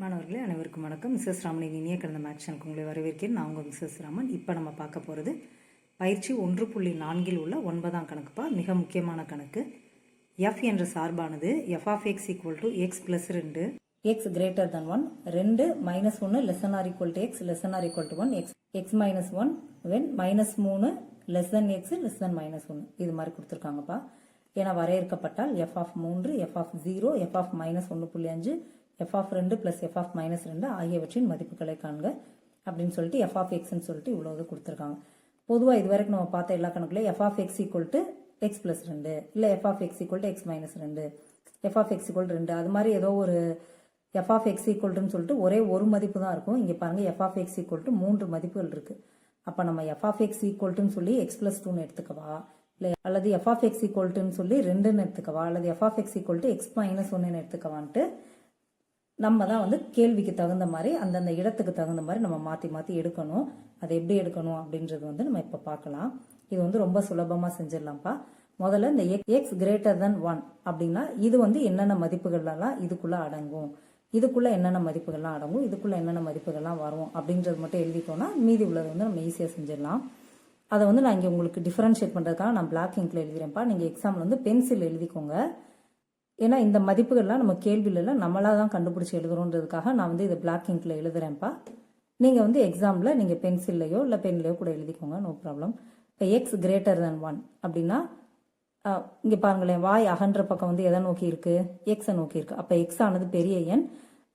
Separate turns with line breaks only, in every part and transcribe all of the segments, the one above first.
மாணவர்களே அனைவருக்கும் வணக்கம். மிஸ்ஸஸ் ராமனின் இனிய கடந்த மேக்ஷனுக்கு உங்களை வரவேற்கிறேன். நான் உங்கள் மிஸ்ஸஸ் ராமன். இப்போ நம்ம பார்க்க போகிறது பயிற்சி ஒன்று புள்ளி நான்கில் உள்ள ஒன்பதாம் கணக்குப்பா மிக முக்கியமான கணக்கு. எஃப் என்ற சார்பானது F of X equal to X plus ரெண்டு எக்ஸ் கிரேட்டர் தன் ஒன் ரெண்டு மைனஸ் ஒன்று less than or equal to X less than or equal to one X X minus one when minus மூணு less than X less than minus ஒன்று இது மாதிரி கொடுத்துருக்காங்கப்பா என வரையறுக்கப்பட்டால் எஃப் ஆஃப் மூன்று F of zero F of minus ஒன்று புள்ளி அஞ்சு எஃப் ஆஃப் ரெண்டு பிளஸ் எஃப் ஆஃப் மைனஸ் ரெண்டு ஆகியவற்றின் மதிப்புகளை காண்க அப்படின்னு சொல்லிட்டு எஃப் ஆஃப் எக்ஸ்ன்னு சொல்லிட்டு இவ்வளோ இது கொடுத்துருக்காங்க பொதுவாக இது வரைக்கும் நம்ம பார்த்த எல்லா கணக்குலையும் F of X equal to X plus ரெண்டு இல்லை F of X equal to X minus ரெண்டு எஃப் ஆஃப் எக்ஸ் ஈக்குவல் ரெண்டு அது மாதிரி ஏதோ ஒரு எஃப் ஆஃப் எக்ஸ் ஈக்குவல்ட்டுன்னு சொல்லிட்டு ஒரே ஒரு மதிப்பு தான் இருக்கும் இங்கே பாருங்க F of X equal to மூன்று மதிப்புகள் இருக்கு அப்போ நம்ம எஃப் ஆஃப் எக்ஸ் ஈக்குவல்ட்டுன்னு சொல்லி எக்ஸ் பிளஸ் டூன்னு எடுத்துக்கவா இல்லை அல்லது எஃப் ஆஃப் எக்ஸ் ஈக்குவல்ட்டுன்னு சொல்லி ரெண்டுன்னு எடுத்துக்கவா அல்லது F of X equal to X minus ஒன்றுன்னு எடுத்துக்கவான்ட்டு நம்ம தான் வந்து கேள்விக்கு தகுந்த மாதிரி அந்தந்த இடத்துக்கு தகுந்த மாதிரி நம்ம மாற்றி மாற்றி எடுக்கணும். அதை எப்படி எடுக்கணும் அப்படின்றது வந்து நம்ம இப்போ பார்க்கலாம். இது வந்து ரொம்ப சுலபமாக செஞ்சிடலாம்ப்பா. முதல்ல இந்த எக்ஸ் கிரேட்டர் தென் ஒன் அப்படின்னா இது வந்து என்னென்ன மதிப்புகள்லாம் இதுக்குள்ளே அடங்கும்? இதுக்குள்ளே என்னென்ன மதிப்புகள்லாம் அடங்கும்? இதுக்குள்ளே என்னென்ன மதிப்புகள்லாம் வரும் அப்படின்றது மட்டும் எழுதிட்டோம்னா மீதி உள்ளது வந்து நம்ம ஈஸியாக செஞ்சிடலாம். அதை வந்து நான் இங்கே உங்களுக்கு டிஃபரன்ஷியேட் பண்ணுறதுக்காக நான் பிளாக் இங்கில் எழுதுகிறேன்ப்பா நீங்கள் எக்ஸாம்பிள் வந்து பென்சில் எழுதிக்கோங்க. ஏன்னா இந்த மதிப்புகள்லாம் நம்ம கேள்வியிலலாம் நம்மளாக தான் கண்டுபிடிச்சி எழுதுறோன்றதுக்காக நான் வந்து இதை பிளாக் இங்கில் எழுதுறேன்ப்பா. நீங்கள் வந்து எக்ஸாமில் நீங்கள் பென்சில்லையோ இல்லை பென்லையோ கூட எழுதிக்கோங்க நோ ப்ராப்ளம் இப்போ எக்ஸ் கிரேட்டர் தென் ஒன் அப்படின்னா இங்கே பாருங்களேன் வாய் அகன்ற பக்கம் வந்து எதை நோக்கி இருக்கு? எக்ஸை நோக்கி இருக்கு. அப்போ எக்ஸ் ஆனது பெரிய எண்.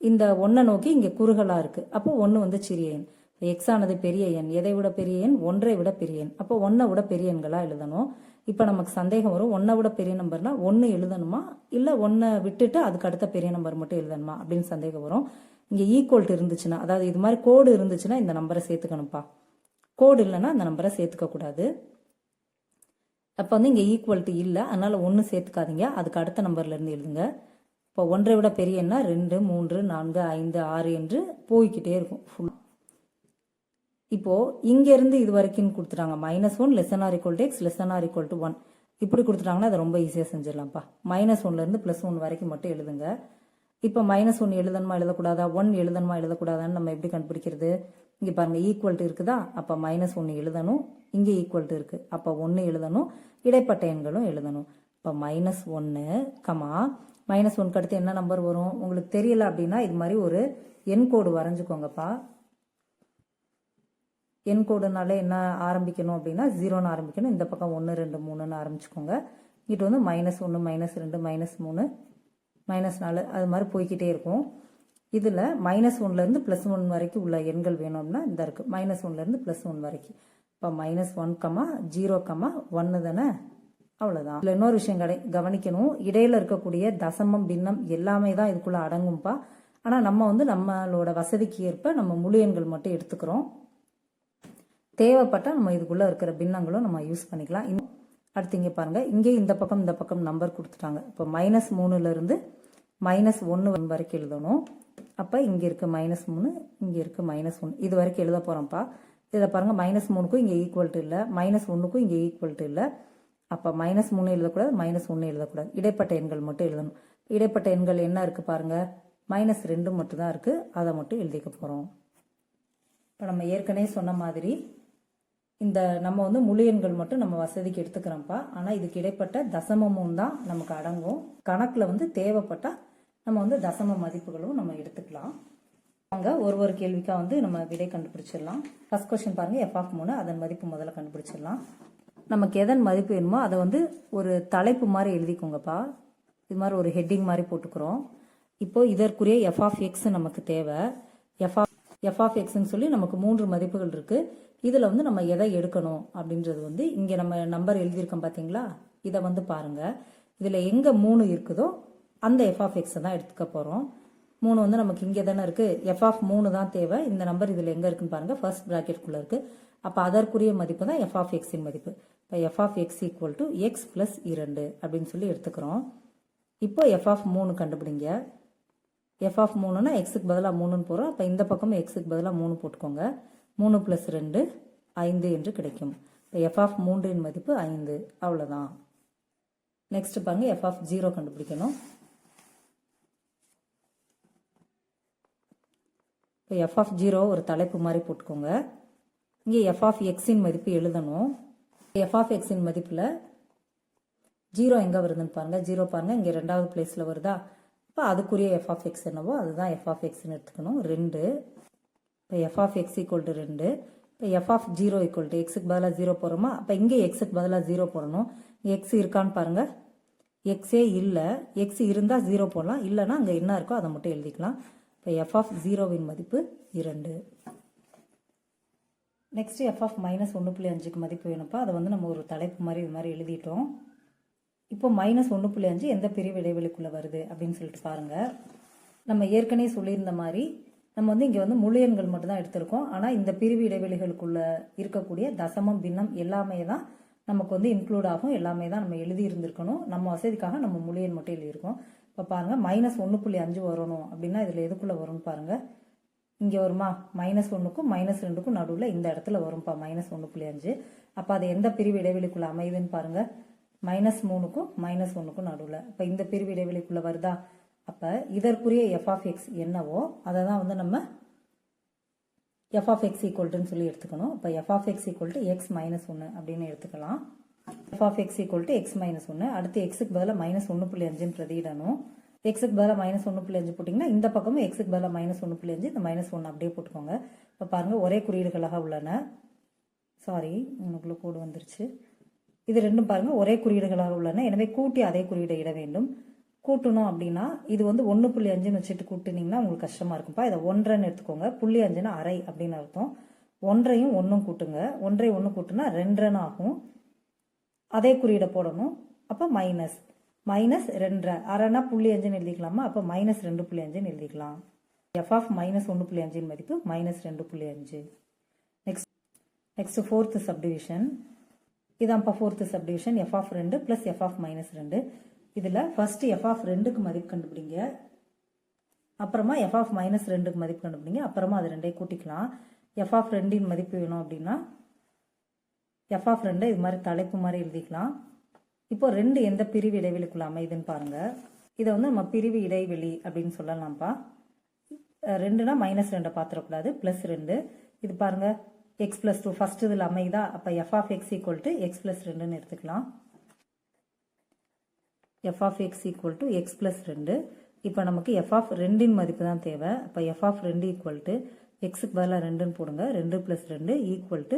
இந்த ஒன்றை நோக்கி இங்கே குறுகலாக இருக்கு. அப்போ ஒன்று வந்து சிறிய எண். எக்ஸ் ஆனது பெரிய எண். எதை விட பெரிய எண்? ஒன்றை விட பெரிய எண். அப்போ ஒன்றை விட பெரிய எண்களாக எழுதணும். இப்போ நமக்கு சந்தேகம் வரும். ஒன்றை விட பெரிய நம்பர்னால் ஒன்று எழுதணுமா? இல்லை ஒன்றை விட்டுட்டு அதுக்கு அடுத்த பெரிய நம்பர் மட்டும் எழுதணுமா? அப்படின்னு சந்தேகம் வரும். இங்கே ஈக்குவல்ட்டு இருந்துச்சுன்னா அதாவது இது மாதிரி கோடு இருந்துச்சுன்னா இந்த நம்பரை சேர்த்துக்கணும்ப்பா. கோடு இல்லைன்னா அந்த நம்பரை சேர்த்துக்க கூடாது. அப்போ வந்து இங்கே ஈக்குவல்ட்டி இல்லை. அதனால் ஒன்று சேர்த்துக்காதீங்க. அதுக்கு அடுத்த நம்பர்லேருந்து எழுதுங்க. இப்போ ஒன்றை விட பெரியன்னா ரெண்டு மூன்று நான்கு ஐந்து ஆறு என்று போய்கிட்டே இருக்கும். ஃபுல் இப்போ இங்கேருந்து இது வரைக்கும் கொடுத்துட்டாங்க minus one less than or equal to x less than or equal to one இப்படி கொடுத்துட்டாங்கன்னா அதை ரொம்ப ஈஸியாக செஞ்சிடலாம்ப்பா. மைனஸ் ஒன்லேருந்து ப்ளஸ் ஒன் வரைக்கும் மட்டும் எழுதுங்க. இப்போ மைனஸ் ஒன் எழுதணுமா எழுதக்கூடாதா? ஒன் எழுதணுமா எழுதக்கூடாதான்னு நம்ம எப்படி கண்டுபிடிக்கிறது? இங்கே பாருங்க ஈக்குவல்ட்டு இருக்குதா? அப்போ மைனஸ் ஒன்று எழுதணும். இங்கே ஈக்குவல்ட்டு இருக்குது அப்போ ஒன்று எழுதணும். இடைப்பட்ட எண்களும் எழுதணும். இப்போ மைனஸ் ஒன்று கமா மைனஸ் ஒன்க்கு அடுத்து என்ன நம்பர் வரும்? உங்களுக்கு தெரியல அப்படின்னா இது மாதிரி ஒரு எண் கோடு வரைஞ்சிக்கோங்கப்பா. எண் கோடுனாலே என்ன ஆரம்பிக்கணும் அப்படின்னா ஜீரோன்னு ஆரம்பிக்கணும். இந்த பக்கம் ஒன்று ரெண்டு மூணுன்னு ஆரம்பிச்சுக்கோங்க. இங்கிட்ட வந்து மைனஸ் ஒன்று மைனஸ் ரெண்டு மைனஸ் மூணு மைனஸ் நாலு அது மாதிரி போய்கிட்டே இருக்கும். இதில் மைனஸ் ஒன்லேருந்து ப்ளஸ் ஒன் வரைக்கும் உள்ள எண்கள் வேணும்னா இந்த இருக்குது மைனஸ் ஒன்லேருந்து ப்ளஸ் ஒன் வரைக்கும். இப்போ minus one comma zero comma ஒன்று தானே? அவ்வளோதான் இதில் இன்னொரு விஷயம் கடை கவனிக்கணும். இடையில இருக்கக்கூடிய தசமம் பின்னம் எல்லாமே தான் இதுக்குள்ளே அடங்கும்ப்பா ஆனால் நம்ம வந்து நம்மளோட வசதிக்கு ஏற்ப நம்ம முழு எண்கள் மட்டும் எடுத்துக்கிறோம். தேவைப்பட்டால் நம்ம இதுக்குள்ளே இருக்கிற பின்னங்களும் நம்ம யூஸ் பண்ணிக்கலாம். இன்னும் அடுத்து இங்கே பாருங்கள் இங்கே இந்த பக்கம் இந்த பக்கம் நம்பர் கொடுத்துட்டாங்க. இப்போ மைனஸ் மூணுலேருந்து மைனஸ் ஒன்று வரைக்கும் எழுதணும். அப்போ இங்கே இருக்க மைனஸ் மூணு இங்கே இருக்க மைனஸ் ஒன்று இது வரைக்கும் எழுத போகிறோம்ப்பா இதில் பாருங்கள் மைனஸ் மூணுக்கும் இங்கே ஈக்குவல்ட்டு இல்லை. மைனஸ் ஒன்றுக்கும் இங்கே ஈக்குவல்ட்டு இல்லை. அப்போ மைனஸ் மூணு எழுதக்கூடாது மைனஸ் ஒன்று எழுதக்கூடாது. இடைப்பட்ட எண்கள் மட்டும் எழுதணும். இடைப்பட்ட எண்கள் என்ன இருக்குது பாருங்கள் மைனஸ் ரெண்டு மட்டும் தான் இருக்குது அதை மட்டும் எழுதிக்க போகிறோம் இப்போ நம்ம ஏற்கனவே சொன்ன மாதிரி இந்த நம்ம வந்து முழு எண்கள் மட்டும் நம்ம வசதிக்கு எடுத்துக்கிறோம்ப்பா. ஆனால் இதுக்கு இடைப்பட்ட தசமமும் தான் நமக்கு அடங்கும். கணக்கில் வந்து தேவைப்பட்டால் நம்ம வந்து தசம மதிப்புகளும் நம்ம எடுத்துக்கலாம். வாங்க ஒரு ஒரு கேள்விக்காக வந்து நம்ம விடை கண்டுபிடிச்சிடலாம். ஃபஸ்ட் கொஸ்டின் பாருங்கள் எஃப் ஆஃப் மூணு அதன் மதிப்பு முதல்ல கண்டுபிடிச்சிடலாம். நமக்கு எதன் மதிப்பு வேணுமோ அதை வந்து ஒரு தலைப்பு மாதிரி எழுதிக்கோங்கப்பா. இது மாதிரி ஒரு ஹெட்டிங் மாதிரி போட்டுக்கிறோம். இப்போது இதற்குரிய எஃப் ஆஃப் எக்ஸ் நமக்கு தேவை. எஃப் ஆஃப் எஃப் ஆஃப் எக்ஸ்ன்னு சொல்லி நமக்கு மூன்று மதிப்புகள் இருக்குது இதில் வந்து நம்ம எதை எடுக்கணும் அப்படின்றது வந்து இங்கே நம்ம நம்பர் எழுதியிருக்கோம் பார்த்தீங்களா இதை வந்து பாருங்கள் இதில் எங்கே மூணு இருக்குதோ அந்த எஃப் ஆஃப் எக்ஸை தான் எடுத்துக்க போகிறோம் மூணு வந்து நமக்கு இங்கே தானே இருக்குது எஃப் ஆஃப் மூணு தான் தேவை. இந்த நம்பர் இதில் எங்கே இருக்குன்னு பாருங்கள் ஃபர்ஸ்ட் ப்ராக்கெட்குள்ளே இருக்குது அப்போ அதற்குரிய மதிப்பு தான் எஃப் ஆஃப் எக்ஸின் மதிப்பு. இப்போ F of X equal to X plus இரண்டு அப்படின்னு சொல்லி எடுத்துக்கிறோம். இப்போ எஃப் ஆஃப் மூணு கண்டுபிடிங்க. எஃப் ஆஃப் மூணுனா எக்ஸுக்கு பதிலாக மூணுன்னு போகிறோம் அப்போ இந்த பக்கமும் எக்ஸுக்கு பதிலாக மூணு போட்டுக்கோங்க. மூணு ப்ளஸ் ரெண்டு ஐந்து என்று கிடைக்கும். இப்போ எஃப் ஆஃப் மூன்றின் மதிப்பு ஐந்து. அவ்வளோதான் நெக்ஸ்ட் பாருங்க எஃப் ஆஃப் ஜீரோ கண்டுபிடிக்கணும். இப்போ எஃப் ஆஃப் ஜீரோ ஒரு தலைப்பு மாதிரி போட்டுக்கோங்க. இங்கே எஃப் ஆஃப் எக்ஸின் மதிப்பு எழுதணும். எஃப் ஆஃப் எக்ஸின் மதிப்பில் ஜீரோ எங்கே வருதுன்னு பாருங்கள் ஜீரோ பாருங்கள் இங்கே ரெண்டாவது பிளேஸில் வருதா? இப்போ அதுக்குரிய எஃப் ஆஃப் எக்ஸ் என்னவோ அதுதான் எஃப் ஆஃப் எக்ஸ்ன்னு எடுத்துக்கணும். ரெண்டு. இப்போ F of X equal to ரெண்டு. இப்போ F of zero equal to எக்ஸுக்கு பதிலாக ஜீரோ போடுறோமா அப்போ இங்கே எக்ஸுக்கு பதிலாக ஜீரோ போடணும். எக்ஸ் இருக்கான்னு பாருங்கள் எக்ஸே இல்லை. எக்ஸ் இருந்தால் ஜீரோ போடலாம். இல்லைன்னா அங்கே என்ன இருக்கோ அதை மட்டும் எழுதிக்கலாம். இப்போ எஃப் ஆஃப் ஜீரோவின் மதிப்பு இரண்டு. நெக்ஸ்ட் எஃப் ஆஃப் மைனஸ் ஒன்று புள்ளி அஞ்சுக்கு மதிப்பு வேணும்ப்பா. அதை வந்து நம்ம ஒரு தலைப்பு மாதிரி இது மாதிரி எழுதிட்டோம். இப்போ மைனஸ் ஒன்று புள்ளி அஞ்சு எந்த பிரிவு இடைவெளிக்குள்ளே வருது அப்படின்னு சொல்லிட்டு பாருங்கள் நம்ம ஏற்கனவே சொல்லியிருந்த மாதிரி நம்ம வந்து இங்கே வந்து முழு எண்கள் மட்டும்தான் எடுத்திருக்கோம். ஆனால் இந்த பிரிவு இடைவெளிகளுக்குள்ள இருக்கக்கூடிய தசமம் பின்னம் எல்லாமே தான் நமக்கு வந்து இன்க்ளூட் ஆகும். எல்லாமே தான் நம்ம எழுதி இருந்திருக்கணும். நம்ம வசதிக்காக நம்ம முழு எண் மட்டும் எழுதியிருக்கோம். இப்போ பாருங்கள் மைனஸ் ஒன்று புள்ளி அஞ்சு வரணும் அப்படின்னா இதில் எதுக்குள்ளே வரும்னு பாருங்கள் இங்கே வருமா? மைனஸ் ஒன்றுக்கும் மைனஸ் ரெண்டுக்கும் நடுவில் இந்த இடத்துல வரும்ப்பா மைனஸ் ஒன்று புள்ளி அஞ்சு. அப்போ அது எந்த பிரிவு இடைவெளிக்குள்ளே அமையுதுன்னு பாருங்கள் மைனஸ் மூணுக்கும் மைனஸ் ஒன்றுக்கும் நடுவில். இப்போ இந்த பிரிவு இடைவெளிக்குள்ளே வருதா? அப்போ இதற்குரிய எஃப் ஆஃப் எக்ஸ் என்னவோ அதை தான் வந்து நம்ம எஃப் ஆஃப் எக்ஸ் ஈக்குவல்ட்டுன்னு சொல்லி எடுத்துக்கணும். இப்போ F of X equal to X minus ஒன்று அப்படின்னு எடுத்துக்கலாம். F of X equal to X minus ஒன்று அடுத்து எக்ஸுக்கு பதிலாக மைனஸ் ஒன்று புள்ளி அஞ்சுன்னு பிரதியிடணும். எக்ஸுக்கு பதிலாக மைனஸ் ஒன்று புள்ளி அஞ்சு போட்டிங்கன்னா இந்த பக்கமும் எக்ஸுக்கு பதிலாக மைனஸ் ஒன்று புள்ளி அஞ்சு இந்த மைனஸ் ஒன்று அப்படியே போட்டுக்கோங்க. இப்போ பாருங்கள் ஒரே குறியீடுகளாக உள்ளன. சாரி உங்களுக்குள்ள கோடு வந்துருச்சு. இது ரெண்டும் பாருங்கள் ஒரே குறியீடுகளாக உள்ளன. எனவே கூட்டி அதே குறியீடை இட வேண்டும். கூட்டணும் அப்படின்னா இது வந்து ஒன்று புள்ளி அஞ்சுன்னு வச்சுட்டு கூட்டினீங்கன்னா உங்களுக்கு கஷ்டமாக இருக்கும்ப்பா. இதை ஒன்றரைன்னு எடுத்துக்கோங்க. புள்ளி அஞ்சுன்னா அரை அப்படின்னு அர்த்தம். ஒன்றையும் ஒன்றும் கூட்டுங்க. ஒன்றை ஒன்று கூட்டுனா ரெண்டுன்னு ஆகும். அதே குறியீடை போடணும். அப்போ மைனஸ் மைனஸ் ரெண்டரை. அரைனா புள்ளி அஞ்சுன்னு எழுதிக்கலாமா? அப்போ மைனஸ் ரெண்டு புள்ளி அஞ்சுன்னு எழுதிக்கலாம். எஃப் ஆஃப் மைனஸ் ஒன்று புள்ளி அஞ்சின் மதிப்பு மைனஸ் ரெண்டு புள்ளி அஞ்சு. நெக்ஸ்ட் நெக்ஸ்ட் ஃபோர்த்து சப்டிவிஷன் இதான்ப்பா ஃபோர்த்து சப்டிவிஷன் எஃப் ஆஃப் ரெண்டு ப்ளஸ் எஃப் ஆஃப் மைனஸ் ரெண்டு. இதில் ஃபஸ்ட்டு எஃப் ஆஃப் ரெண்டுக்கு மதிப்பு கண்டுபிடிங்க. அப்புறமா எஃப் ஆஃப் மைனஸ் ரெண்டுக்கு மதிப்பு கண்டுபிடிங்க. அப்புறமா அது ரெண்டையும் கூட்டிக்கலாம். எஃப் ஆஃப் ரெண்டின் மதிப்பு வேணும் அப்படின்னா எஃப் ஆஃப் ரெண்டு இது மாதிரி தலைப்பு மாதிரி எழுதிக்கலாம். இப்போ ரெண்டு எந்த பிரிவு இடைவெளிக்குள்ள அமையுதுன்னு பாருங்க. இதை வந்து நம்ம பிரிவு இடைவெளி அப்படின்னு சொல்லலாம்ப்பா. ரெண்டுனா மைனஸ் ரெண்டை பார்த்துடக்கூடாது ப்ளஸ் ரெண்டு. இது பாருங்க எக்ஸ் ப்ளஸ் டூ ஃபர்ஸ்ட் இதில் அமையுதா? அப்போ F of X equal to X plus ரெண்டுன்னு எடுத்துக்கலாம். F of X equal to X plus ரெண்டு. இப்போ நமக்கு எஃப் ஆஃப் ரெண்டின் மதிப்பு தான் தேவை. அப்போ எஃப் ஆஃப் ரெண்டு ஈக்குவல் டு எக்ஸுக்கு பதிலாக ரெண்டுன்னு போடுங்க. ரெண்டு ப்ளஸ் ரெண்டு ஈக்குவல் டு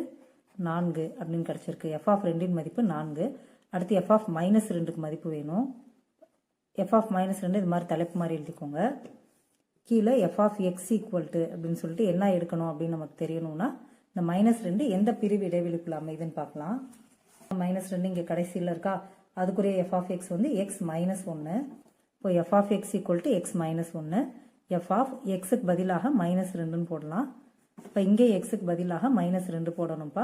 நான்கு அப்படின்னு கிடச்சிருக்கு. எஃப் ஆஃப் ரெண்டின் மதிப்பு நான்கு. அடுத்து எஃப் ஆஃப் மைனஸ் ரெண்டுக்கு மதிப்பு வேணும். எஃப் ஆஃப் மைனஸ் ரெண்டு இது மாதிரி தலைப்பு மாதிரி எழுதிக்கோங்க. கீழே F of X equal to அப்படின்னு சொல்லிட்டு என்ன எடுக்கணும் அப்படின்னு நமக்கு தெரியணும்னா இந்த மைனஸ் ரெண்டு எந்த பிரிவு இடைவெளிக்குள்ள அமையுதுன்னு பார்க்கலாம். மைனஸ் ரெண்டு இங்கே கடைசியில் இருக்கா? அதுக்குரிய எஃப் ஆஃப் எக்ஸ் வந்து எக்ஸ் மைனஸ் ஒன்று இப்போ F of X equal to X minus ஒன்று எஃப் ஆஃப் எக்ஸுக்கு பதிலாக மைனஸ் ரெண்டுன்னு போடலாம். இப்போ இங்கே எக்ஸுக்கு பதிலாக மைனஸ் ரெண்டு போடணும்ப்பா.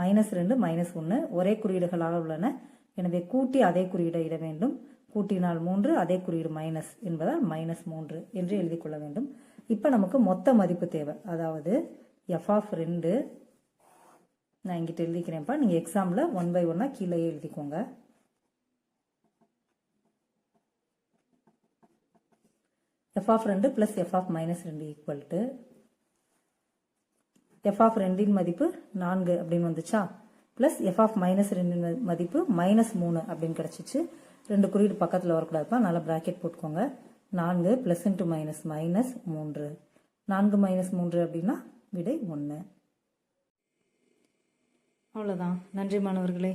மைனஸ் ரெண்டு மைனஸ் ஒன்று ஒரே குறியீடுகளாக உள்ளன. எனவே கூட்டி அதே குறியீடை இட வேண்டும். கூட்டினால் மூன்று அதே குறியீடு மைனஸ் என்பதால் மைனஸ் மூன்று என்று எழுதி கொள்ள வேண்டும். இப்போ நமக்கு மொத்த மதிப்பு தேவை. அதாவது எஃப் ஆஃப் ரெண்டு. நான் இங்கிட்ட எழுதிக்கிறேன்ப்பா. நீங்கள் எக்ஸாமில் ஒன் பை ஒன்னாக கீழே எழுதிக்கோங்க. எஃப் ஆஃப் ரெண்டு ப்ளஸ் எஃப் ஆஃப் மைனஸ் ரெண்டு ஈக்குவல் டு எஃப் ஆஃப் ரெண்டின் மதிப்பு நான்கு அப்படின்னு வந்துச்சா? ப்ளஸ் எஃப் ஆஃப் மைனஸ் ரெண்டின் மதிப்பு மைனஸ் மூணு அப்படின்னு கிடச்சிச்சு. ரெண்டு குறியீடு பக்கத்தில் வரக்கூடாதுப்பா. நல்லா ப்ராக்கெட் போட்டுக்கோங்க. நான்கு ப்ளஸ் இன்ட்டு மைனஸ் மைனஸ் மூன்று. நான்கு மைனஸ் மூன்று அப்படின்னா விடை ஒன்று அவ்வளோதான் நன்றி மாணவர்களே.